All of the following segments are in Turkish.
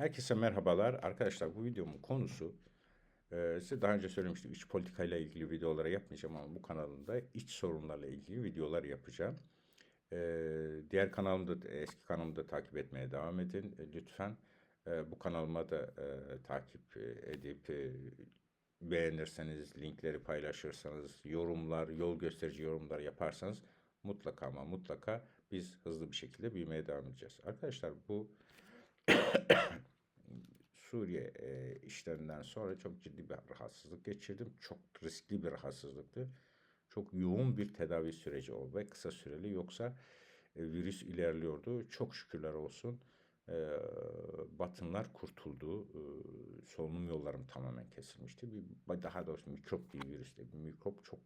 Herkese merhabalar. Arkadaşlar bu videomun konusu e, size daha önce söylemiştim iç politikayla ilgili videoları yapmayacağım ama bu kanalımda iç sorunlarla ilgili videolar yapacağım. E, diğer kanalımda eski kanalımda takip etmeye devam edin. E, lütfen e, bu kanalıma da e, takip edip e, beğenirseniz, linkleri paylaşırsanız, yorumlar, yol gösterici yorumlar yaparsanız mutlaka ama mutlaka biz hızlı bir şekilde büyümeye devam edeceğiz. Arkadaşlar bu Suriye e, işlerinden sonra çok ciddi bir rahatsızlık geçirdim. Çok riskli bir rahatsızlıktı. Çok yoğun bir tedavi süreci oldu ve kısa süreli yoksa e, virüs ilerliyordu. Çok şükürler olsun e, batınlar kurtuldu. E, solunum yollarım tamamen kesilmişti. Bir, daha doğrusu mikrop bir virüste bir mikrop çok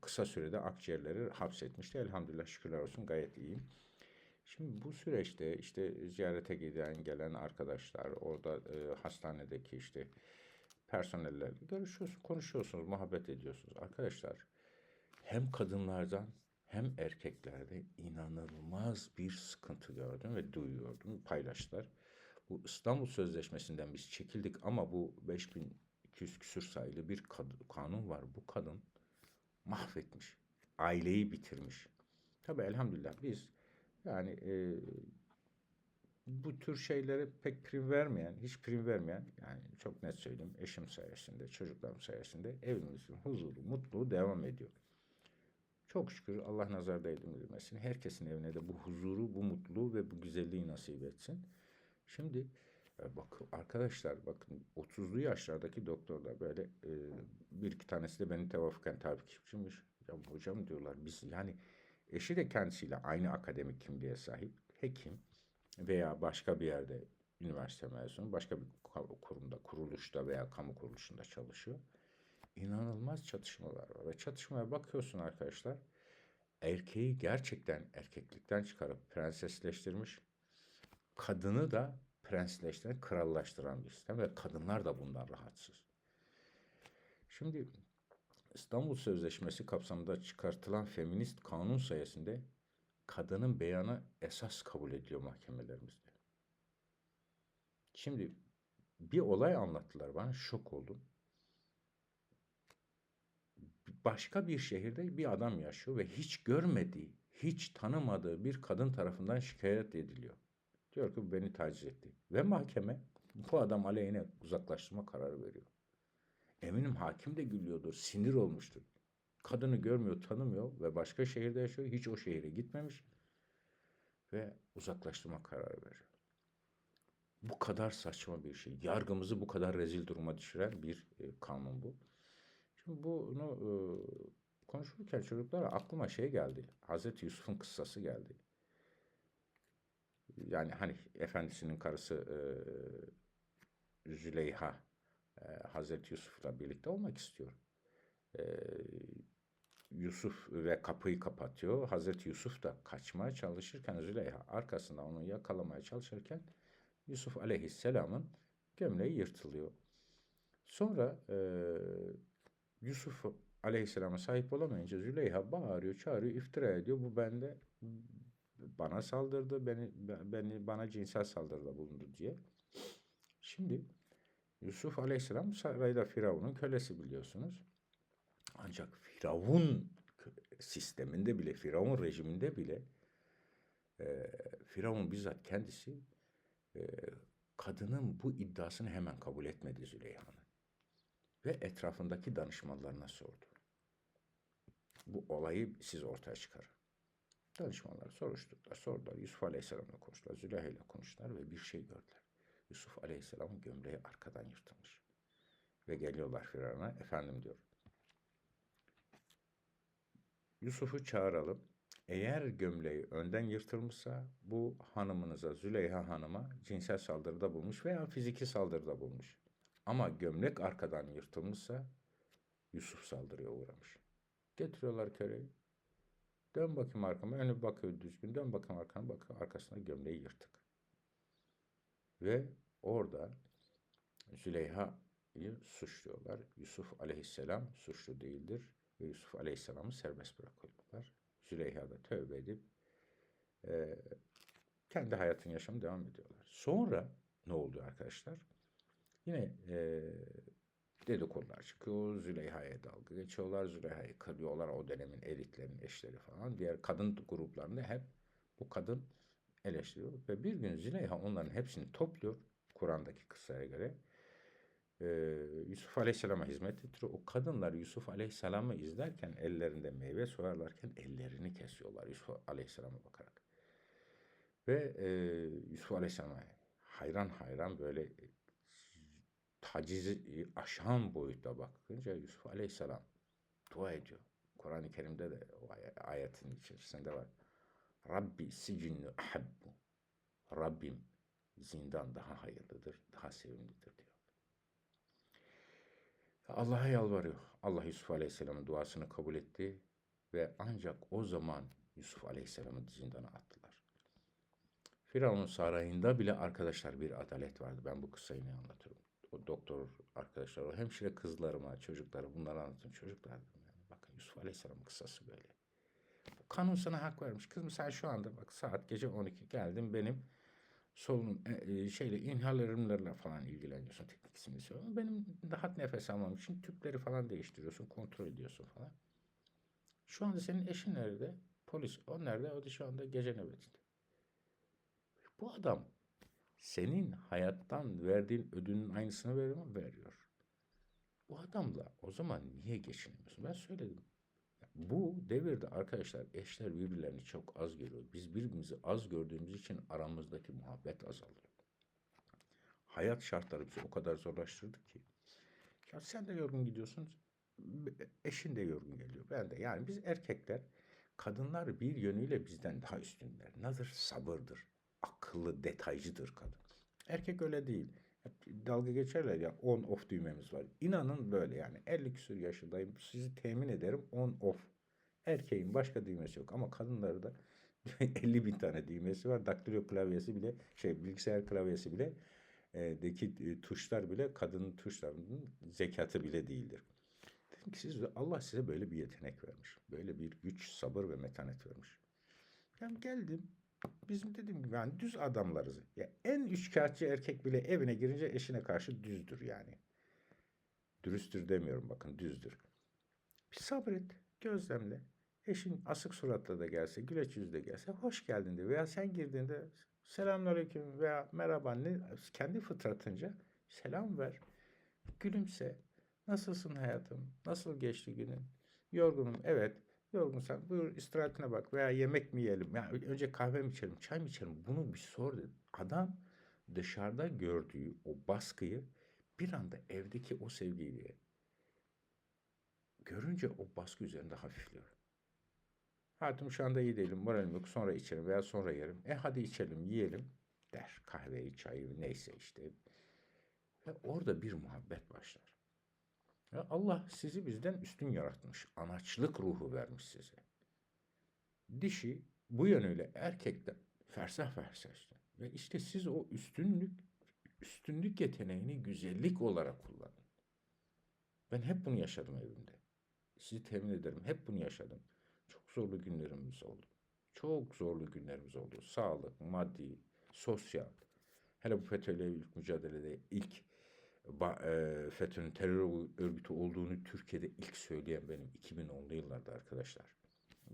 kısa sürede akciğerleri hapsetmişti. Elhamdülillah şükürler olsun gayet iyiyim. Şimdi bu süreçte işte ziyarete giden gelen arkadaşlar, orada e, hastanedeki işte personellerle görüşüyorsunuz, konuşuyorsunuz, muhabbet ediyorsunuz. Arkadaşlar hem kadınlardan hem erkeklerde inanılmaz bir sıkıntı gördüm ve duyuyordum, paylaştılar. Bu İstanbul Sözleşmesi'nden biz çekildik ama bu 5200 küsür sayılı bir kanun var. Bu kadın mahvetmiş, aileyi bitirmiş. Tabii elhamdülillah biz yani e, bu tür şeylere pek prim vermeyen, hiç prim vermeyen, yani çok net söyleyeyim, eşim sayesinde, çocuklarım sayesinde evimizin huzuru, mutluluğu devam ediyor. Çok şükür Allah nazar değdirmesin. Herkesin evine de bu huzuru, bu mutluluğu ve bu güzelliği nasip etsin. Şimdi e, bakın arkadaşlar bakın 30'lu yaşlardaki doktorlar böyle e, bir iki tanesi de beni tevafuken takipçiymiş. Ya hocam diyorlar biz yani Eşi de kendisiyle aynı akademik kimliğe sahip hekim veya başka bir yerde üniversite mezunu, başka bir kurumda, kuruluşta veya kamu kuruluşunda çalışıyor. İnanılmaz çatışmalar var ve çatışmaya bakıyorsun arkadaşlar. Erkeği gerçekten erkeklikten çıkarıp prensesleştirmiş. Kadını da prensleştiren, krallaştıran bir sistem ve kadınlar da bundan rahatsız. Şimdi İstanbul Sözleşmesi kapsamında çıkartılan feminist kanun sayesinde kadının beyanı esas kabul ediliyor mahkemelerimizde. Şimdi bir olay anlattılar bana şok oldum. Başka bir şehirde bir adam yaşıyor ve hiç görmediği, hiç tanımadığı bir kadın tarafından şikayet ediliyor. Diyor ki beni taciz etti. Ve mahkeme bu adam aleyhine uzaklaştırma kararı veriyor. Eminim hakim de gülüyordur, sinir olmuştur. Kadını görmüyor, tanımıyor ve başka şehirde yaşıyor. Hiç o şehire gitmemiş ve uzaklaştırma kararı veriyor. Bu kadar saçma bir şey. Yargımızı bu kadar rezil duruma düşüren bir e, kanun bu. Şimdi bunu e, konuşurken çocuklara aklıma şey geldi. Hazreti Yusuf'un kıssası geldi. Yani hani efendisinin karısı e, Züleyha e, Hazreti Yusuf'la birlikte olmak istiyor. E, Yusuf ve kapıyı kapatıyor. Hazreti Yusuf da kaçmaya çalışırken Züleyha arkasında onu yakalamaya çalışırken Yusuf aleyhisselamın gömleği yırtılıyor. Sonra e, Yusuf aleyhisselama sahip olamayınca Züleyha bağırıyor, çağırıyor, iftira ediyor. Bu bende bana saldırdı, beni beni bana cinsel saldırıda bulundu diye. Şimdi Yusuf Aleyhisselam sarayda Firavun'un kölesi biliyorsunuz. Ancak Firavun sisteminde bile, Firavun rejiminde bile e, Firavun bizzat kendisi e, kadının bu iddiasını hemen kabul etmedi Züleyha'nın. Ve etrafındaki danışmanlarına sordu. Bu olayı siz ortaya çıkarın. Danışmanlar soruşturdular, sordular. Yusuf Aleyhisselam'la konuştular, Züleyha ile konuştular ve bir şey gördüler. Yusuf Aleyhisselam'ın gömleği arkadan yırtılmış. Ve geliyorlar Firavun'a. Efendim diyor. Yusuf'u çağıralım. Eğer gömleği önden yırtılmışsa bu hanımınıza, Züleyha hanıma cinsel saldırıda bulmuş veya fiziki saldırıda bulmuş. Ama gömlek arkadan yırtılmışsa Yusuf saldırıya uğramış. Getiriyorlar köreyi. Dön bakayım arkama. Önü bakıyor düzgün. Dön bakayım arkana. Bakın arkasında gömleği yırtık. Ve orada Züleyha'yı suçluyorlar. Yusuf aleyhisselam suçlu değildir. Ve Yusuf aleyhisselamı serbest bırakıyorlar. Züleyha da tövbe edip e, kendi hayatın yaşamı devam ediyorlar. Sonra ne oluyor arkadaşlar? Yine e, dedikodular çıkıyor. Züleyha'ya dalga geçiyorlar. Züleyha'yı kırıyorlar. O dönemin elitlerin eşleri falan. Diğer kadın gruplarında hep bu kadın eleştiriyor. Ve bir gün Züleyha onların hepsini topluyor. Kur'an'daki kıssaya göre. Ee, Yusuf Aleyhisselam'a hizmet ettiriyor. O kadınlar Yusuf Aleyhisselam'ı izlerken ellerinde meyve soyarlarken ellerini kesiyorlar Yusuf Aleyhisselam'a bakarak. Ve e, Yusuf Aleyhisselam'a hayran hayran böyle tacizi aşan boyutta bakınca Yusuf Aleyhisselam dua ediyor. Kur'an-ı Kerim'de de o ay- ayetin içerisinde var. Rabbi sicinnu ahabbu. Rabbim zindan daha hayırlıdır, daha sevimlidir diyor. Allah'a yalvarıyor. Allah Yusuf Aleyhisselam'ın duasını kabul etti ve ancak o zaman Yusuf Aleyhisselam'ı zindana attılar. Firavun'un sarayında bile arkadaşlar bir adalet vardı. Ben bu kıssayı ne anlatıyorum? O doktor arkadaşlar, o hemşire kızlarıma, çocuklara bunları anlatın. Çocuklar yani. Bakın Yusuf Aleyhisselam'ın kıssası böyle. Kanun sana hak vermiş. Kızım sen şu anda bak saat gece 12 geldin benim solunum e, e, şeyle inhalarımlarla falan ilgileniyorsun. Teknik ismini söylüyorum. Benim rahat nefes almam için tüpleri falan değiştiriyorsun, kontrol ediyorsun falan. Şu anda senin eşin nerede? Polis. O nerede? O da şu anda gece nöbetinde. Bu adam senin hayattan verdiğin ödünün aynısını veriyor mu? Veriyor. Bu adamla o zaman niye geçinemiyorsun? Ben söyledim. Bu devirde arkadaşlar eşler birbirlerini çok az görüyor. Biz birbirimizi az gördüğümüz için aramızdaki muhabbet azalıyor. Hayat şartları bizi o kadar zorlaştırdı ki. Ya sen de yorgun gidiyorsun, eşin de yorgun geliyor. Ben de. Yani biz erkekler, kadınlar bir yönüyle bizden daha üstünler. Nedir? Sabırdır. Akıllı, detaycıdır kadın. Erkek öyle değil. Hep dalga geçerler ya on off düğmemiz var. İnanın böyle yani 50 küsur yaşındayım. Sizi temin ederim on off. Erkeğin başka düğmesi yok ama kadınları da 50 bin tane düğmesi var. Daktilo klavyesi bile şey bilgisayar klavyesi bile e, deki e, tuşlar bile kadının tuşlarının zekatı bile değildir. Dedim ki siz Allah size böyle bir yetenek vermiş. Böyle bir güç, sabır ve metanet vermiş. Ben geldim Bizim dediğim gibi yani düz adamlarız. Ya en üçkağıtçı erkek bile evine girince eşine karşı düzdür yani. Dürüsttür demiyorum bakın düzdür. Bir sabret, gözlemle. Eşin asık suratla da gelse, güleç yüzle gelse hoş geldin de veya sen girdiğinde selamünaleyküm veya merhaba ne kendi fıtratınca selam ver. Gülümse. Nasılsın hayatım? Nasıl geçti günün? Yorgunum. Evet. Yorgunsan buyur istirahatine bak veya yemek mi yiyelim? Ya önce kahve mi içelim, çay mı içelim? Bunu bir sor dedim. Adam dışarıda gördüğü o baskıyı bir anda evdeki o sevgiyi görünce o baskı üzerinde hafifliyor. Hayatım şu anda iyi değilim, moralim yok, sonra içerim veya sonra yerim. E hadi içelim, yiyelim der. Kahveyi, çayı neyse işte. Ve orada bir muhabbet başlar. Ya Allah sizi bizden üstün yaratmış. Anaçlık ruhu vermiş size. Dişi bu yönüyle erkekten fersah fersah üstün. Ve işte siz o üstünlük üstünlük yeteneğini güzellik olarak kullanın. Ben hep bunu yaşadım evimde. Sizi temin ederim. Hep bunu yaşadım. Çok zorlu günlerimiz oldu. Çok zorlu günlerimiz oldu. Sağlık, maddi, sosyal. Hele bu FETÖ'yle mücadelede ilk e, FETÖ'nün terör örgütü olduğunu Türkiye'de ilk söyleyen benim 2010'lu yıllarda arkadaşlar.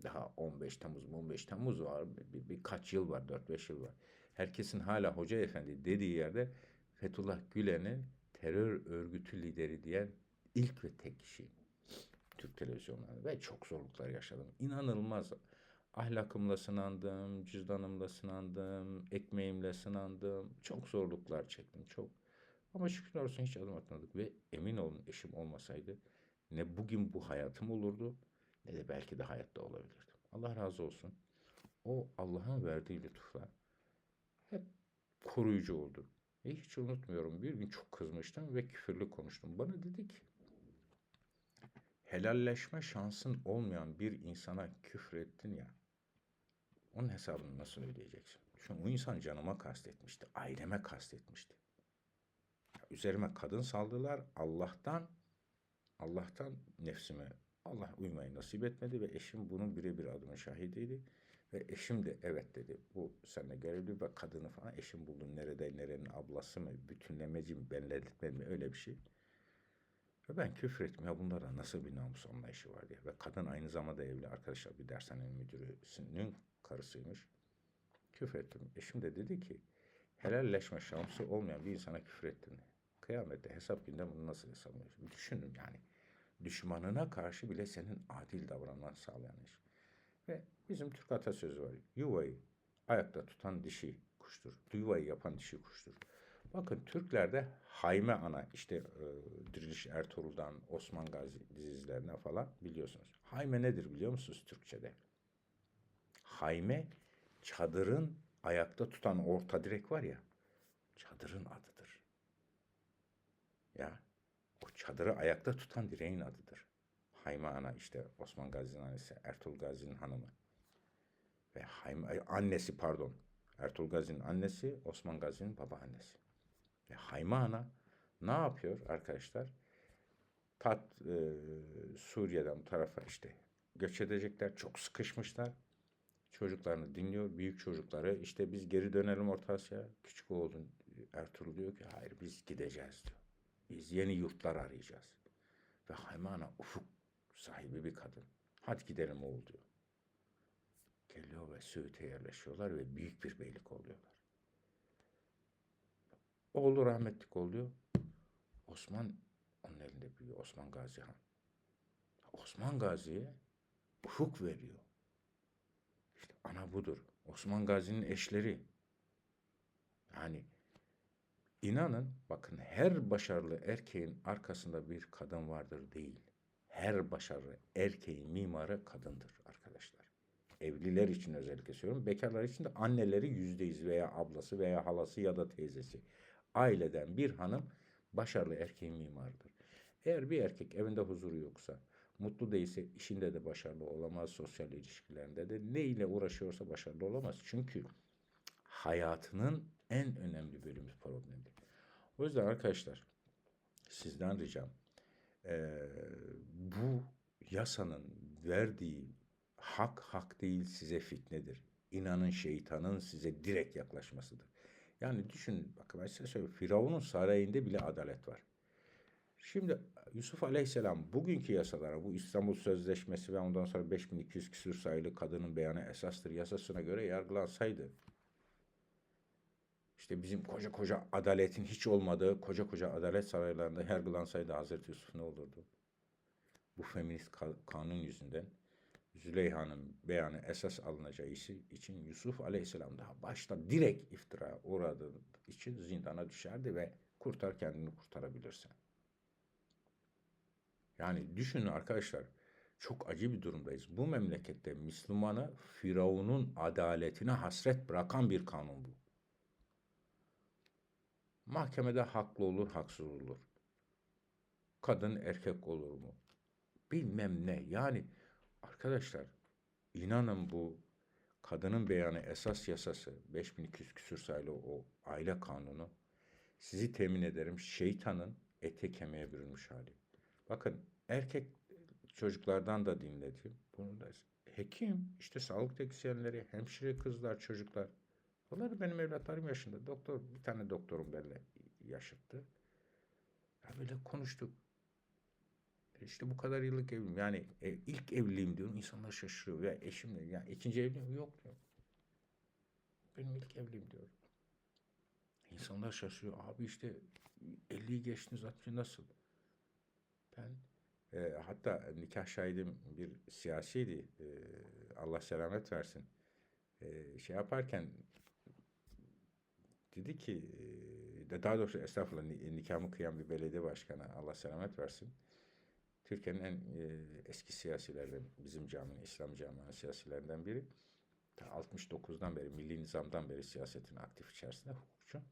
Daha 15 Temmuz 15 Temmuz var. Bir, birkaç yıl var. 4-5 yıl var. Herkesin hala Hoca Efendi dediği yerde Fethullah Gülen'in terör örgütü lideri diyen ilk ve tek kişi. Türk televizyonlarında ve çok zorluklar yaşadım. İnanılmaz ahlakımla sınandım, cüzdanımla sınandım, ekmeğimle sınandım. Çok zorluklar çektim. Çok ama şükürler olsun hiç adım atmadık ve emin olun eşim olmasaydı ne bugün bu hayatım olurdu ne de belki de hayatta olabilirdim. Allah razı olsun. O Allah'ın verdiği lütufla hep koruyucu oldu. Ve hiç unutmuyorum bir gün çok kızmıştım ve küfürlü konuştum. Bana dedi ki helalleşme şansın olmayan bir insana küfür ettin ya onun hesabını nasıl ödeyeceksin? Çünkü o insan canıma kastetmişti, aileme kastetmişti. Üzerime kadın saldılar. Allah'tan Allah'tan nefsime Allah uymayı nasip etmedi ve eşim bunun birebir adımın şahidiydi. Ve eşim de evet dedi. Bu seninle görevli ve kadını falan eşim buldun. Nerede nerenin ablası mı? Bütünlemeci mi? Benletme mi? Öyle bir şey. Ve ben küfür ettim. Ya bunlarda nasıl bir namus anlayışı var diye. Ve kadın aynı zamanda evli arkadaşlar bir dershanenin müdürüsünün karısıymış. Küfür ettim. Eşim de dedi ki helalleşme şansı olmayan bir insana küfür ettin. Kıyamette hesap günde bunu nasıl hesaplıyorsun? Düşünün yani. Düşmanına karşı bile senin adil davranmanı sağlayan iş. Ve bizim Türk atasözü var. Yuvayı ayakta tutan dişi kuştur. Yuvayı yapan dişi kuştur. Bakın Türklerde Hayme Ana işte e, Diriliş Ertuğrul'dan Osman Gazi dizilerine falan biliyorsunuz. Hayme nedir biliyor musunuz Türkçe'de? Hayme çadırın ayakta tutan orta direk var ya çadırın adıdır. Ya o çadırı ayakta tutan direğin adıdır. Hayme Ana işte Osman Gazi'nin annesi, Ertuğrul Gazi'nin hanımı. Ve Hayme, annesi pardon. Ertuğrul Gazi'nin annesi, Osman Gazi'nin babaannesi. Ve Hayme Ana ne yapıyor arkadaşlar? Tat e, Suriye'den bu tarafa işte göç edecekler. Çok sıkışmışlar. Çocuklarını dinliyor. Büyük çocukları işte biz geri dönelim Orta Asya'ya. Küçük oğlun Ertuğrul diyor ki hayır biz gideceğiz diyor. Biz yeni yurtlar arayacağız. Ve Hayme Ana ufuk sahibi bir kadın. Hadi gidelim oğul diyor. Geliyor ve Söğüt'e yerleşiyorlar ve büyük bir beylik oluyorlar. Oğlu rahmetlik oluyor. Osman onun elinde büyüyor. Osman Gazi Han. Osman Gazi'ye ufuk veriyor. İşte ana budur. Osman Gazi'nin eşleri. Yani inanın bakın her başarılı erkeğin arkasında bir kadın vardır değil. Her başarılı erkeğin mimarı kadındır arkadaşlar. Evliler için özellikle söylüyorum. Bekarlar için de anneleri yüzdeyiz veya ablası veya halası ya da teyzesi aileden bir hanım başarılı erkeğin mimarıdır. Eğer bir erkek evinde huzuru yoksa, mutlu değilse işinde de başarılı olamaz, sosyal ilişkilerinde de ne ile uğraşıyorsa başarılı olamaz. Çünkü hayatının en önemli bölümü problemdi. O yüzden arkadaşlar sizden ricam eee, bu yasanın verdiği hak hak değil size fitnedir. İnanın şeytanın size direkt yaklaşmasıdır. Yani düşünün bakın ben size söyleyeyim. Firavun'un sarayında bile adalet var. Şimdi Yusuf Aleyhisselam bugünkü yasalara, bu İstanbul Sözleşmesi ve ondan sonra 5200 küsür sayılı kadının beyanı esastır yasasına göre yargılansaydı, işte bizim koca koca adaletin hiç olmadığı koca koca adalet saraylarında yargılansaydı Hazreti Yusuf ne olurdu? Bu feminist ka- kanun yüzünden Züleyha'nın beyanı esas alınacağı için Yusuf Aleyhisselam daha başta direkt iftira uğradığı için zindana düşerdi ve kurtar kendini kurtarabilirsen. Yani düşünün arkadaşlar çok acı bir durumdayız. Bu memlekette Müslümanı Firavun'un adaletine hasret bırakan bir kanun bu. Mahkemede haklı olur, haksız olur. Kadın erkek olur mu? Bilmem ne. Yani arkadaşlar inanın bu kadının beyanı esas yasası 5200 küsür sayılı o aile kanunu sizi temin ederim şeytanın ete kemiğe bürünmüş hali. Bakın erkek çocuklardan da dinledim. Bunu da hekim, işte sağlık teknisyenleri, hemşire kızlar, çocuklar. Onlar benim evlatlarım yaşında. Doktor, bir tane doktorum benimle yaşıttı. Ya böyle konuştuk. E İşte bu kadar yıllık evliyim. Yani e, ilk evliliğim diyorum. insanlar şaşırıyor. Ya eşimle, yani ikinci evliliğim yok diyor. Benim ilk evliliğim diyor. İnsanlar şaşırıyor. Abi işte 50'yi geçtiniz 60'ı nasıl? Ben e, hatta nikah şahidim bir siyasiydi. E, Allah selamet versin. E, şey yaparken dedi ki e, daha doğrusu estağfurullah ni- nikahımı kıyan bir belediye başkanı Allah selamet versin. Türkiye'nin en e, eski siyasilerden, bizim caminin, İslam camianın siyasilerinden biri. Ta 69'dan beri, milli nizamdan beri siyasetin aktif içerisinde hukukçu.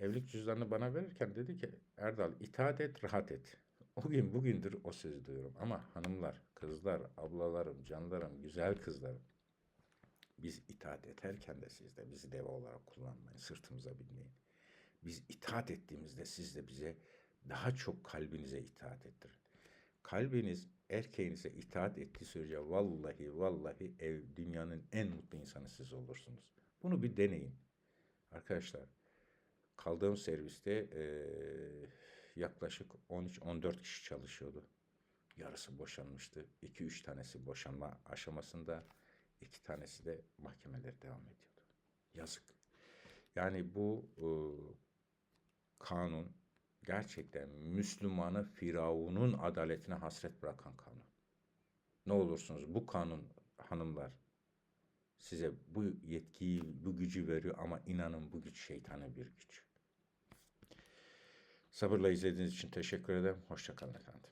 Evlilik cüzdanını bana verirken dedi ki Erdal itaat et, rahat et. O gün bugündür o sözü duyuyorum. Ama hanımlar, kızlar, ablalarım, canlarım, güzel kızlarım. Biz itaat ederken de siz de bizi deve olarak kullanmayın, sırtımıza binmeyin. Biz itaat ettiğimizde siz de bize daha çok kalbinize itaat ettirin. kalbiniz erkeğinize itaat ettiği sürece vallahi vallahi ev dünyanın en mutlu insanı siz olursunuz. Bunu bir deneyin. Arkadaşlar kaldığım serviste eee, yaklaşık 13-14 kişi çalışıyordu. Yarısı boşanmıştı. 2-3 tanesi boşanma aşamasında. İki tanesi de mahkemeler devam ediyordu. Yazık. Yani bu eee, kanun gerçekten Müslümanı Firavun'un adaletine hasret bırakan kanun. Ne olursunuz bu kanun hanımlar size bu yetkiyi, bu gücü veriyor ama inanın bu güç şeytani bir güç. Sabırla izlediğiniz için teşekkür ederim. Hoşça kalın efendim.